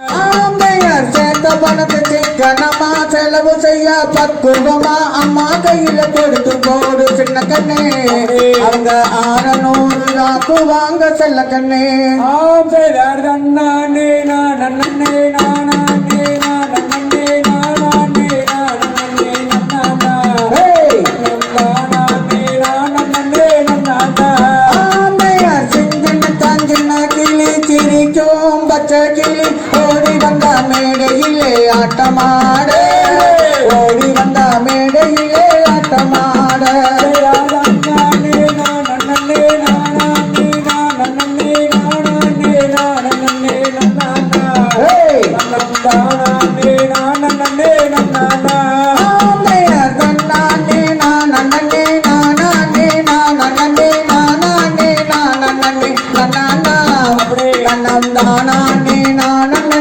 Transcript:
Ampere சேர்த்த பணத்தை சிக்கனமா செலவு செய்ய பக்குவமா அம்மா கையில கொடுத்து போடு சின்ன கண்ணே. அவங்க ஆறநூறு ராக்கு வாங்க செல்ல கண்ணே. நன்னானே நான் நானானே நான் சிரிக்கும். பச்சை கிளி ஓடி வந்த மேடையிலே ஆட்டமாட. ஓடி வந்த மேடையிலே ஆட்டமாட. நன்ன ஆனந்தானே நானந்தன்